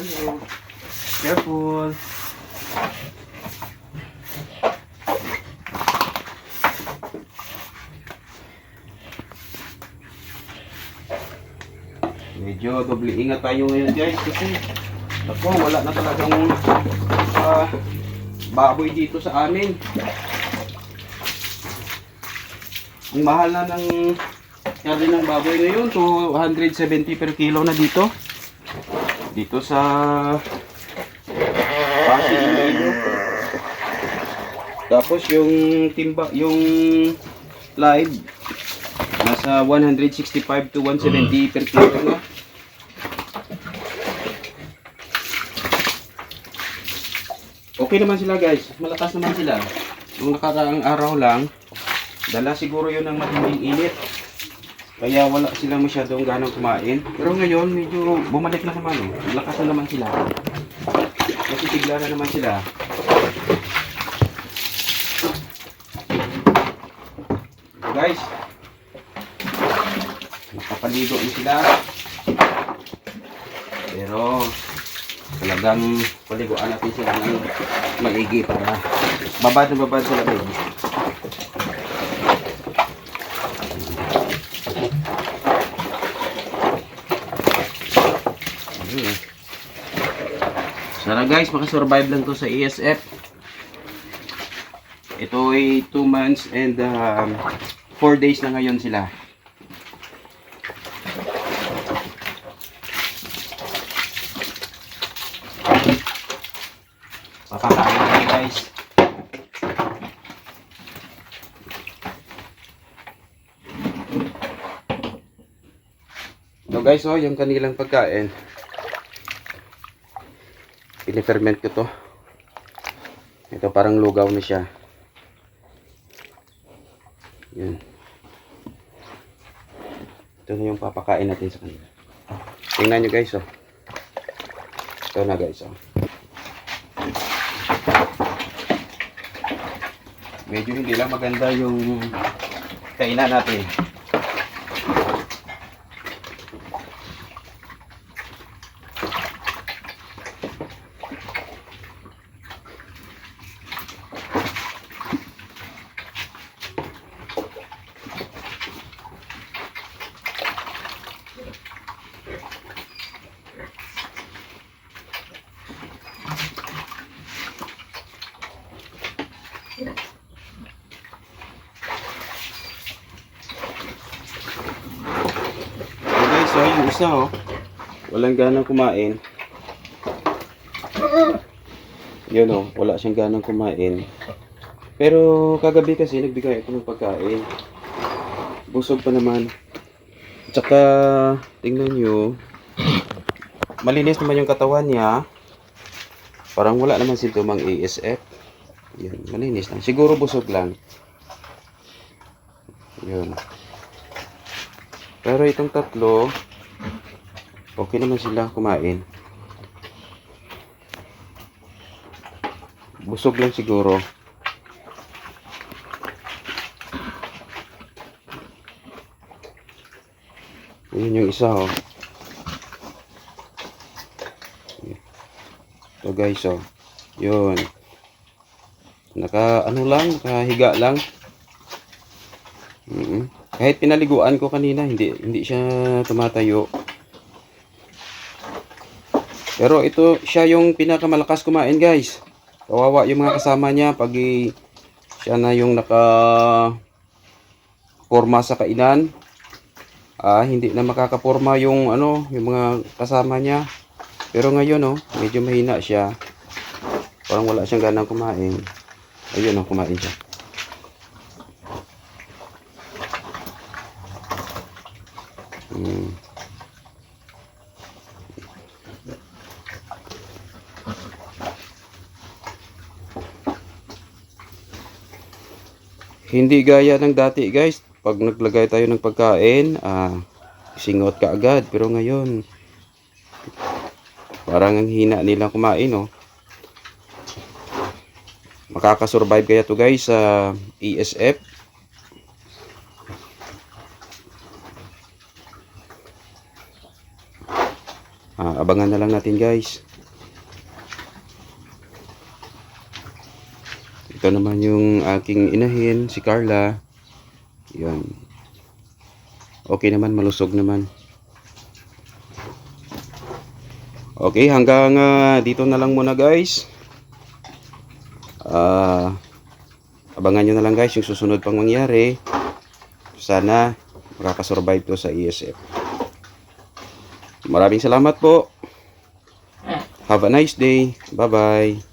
Hello. Careful. Medyo doble ingat tayo ngayon guys kasi ako wala na talagang ah, baboy dito sa amin. Ang mahal na ng karne ng baboy ngayon, 270 per kilo na dito. Dito sa Pasig Iloilo. Tapos yung timba, yung live nasa 165 to 170 per kilo na. Okay naman sila guys, malakas naman sila. Nung nakaraang araw lang, dala siguro yun ng matinding init. Kaya wala sila masyadong ganang kumain. Pero ngayon, medyo bumalik na naman eh. Malakas na naman sila. Kasi na naman sila. So guys, nakapaligo na sila. Pero talagang paliguan natin sila ng maigi para babad na babad sila baby. Ayun. Sana guys, makasurvive lang to sa ESF. Ito ay 2 months and 4 days na ngayon sila. Papakain tayo guys. So guys, oh, yung kanilang pagkain. Piniferment ko to. Ito parang lugaw na siya. Yun. Ito na yung papakain natin sa kanila. Tingnan nyo guys, oh. Ito na guys, oh. Medyo hindi lang maganda yung kainan natin. So yung isa oh. Walang ganang kumain. Yun oh, wala siyang ganang kumain. Pero kagabi kasi nagbigay ako ng pagkain. Busog pa naman. Tsaka tingnan nyo. Malinis naman yung katawan niya. Parang wala naman sintomang ASF. Yan, malinis lang. Siguro busog lang. Yun. Pero itong tatlo, okay naman sila kumain. Busog lang siguro. Yun yung isa oh. Ito guys oh. Yun. Naka ano lang, nakahiga lang. Mm Kahit pinaliguan ko kanina, hindi hindi siya tumatayo. Pero ito siya yung pinakamalakas kumain, guys. Kawawa yung mga kasama niya pag siya na yung naka forma sa kainan. Ah, hindi na makakaporma yung ano, yung mga kasama niya. Pero ngayon, oh, medyo mahina siya. Parang wala siyang ganang kumain. Ayun, oh, kumain siya. Hindi gaya ng dati guys, pag naglagay tayo ng pagkain, ah, singot ka agad. Pero ngayon, parang ang hina nila kumain, oh. Makakasurvive kaya to guys sa ESF. Ah, abangan na lang natin guys. Ito naman yung aking inahin, si Carla. Yan. Okay naman, malusog naman. Okay, hanggang ah, dito na lang muna guys. Ah, abangan nyo na lang guys yung susunod pang mangyari. Sana makakasurvive to sa ESF. Maraming salamat po. Have a nice day. Bye-bye.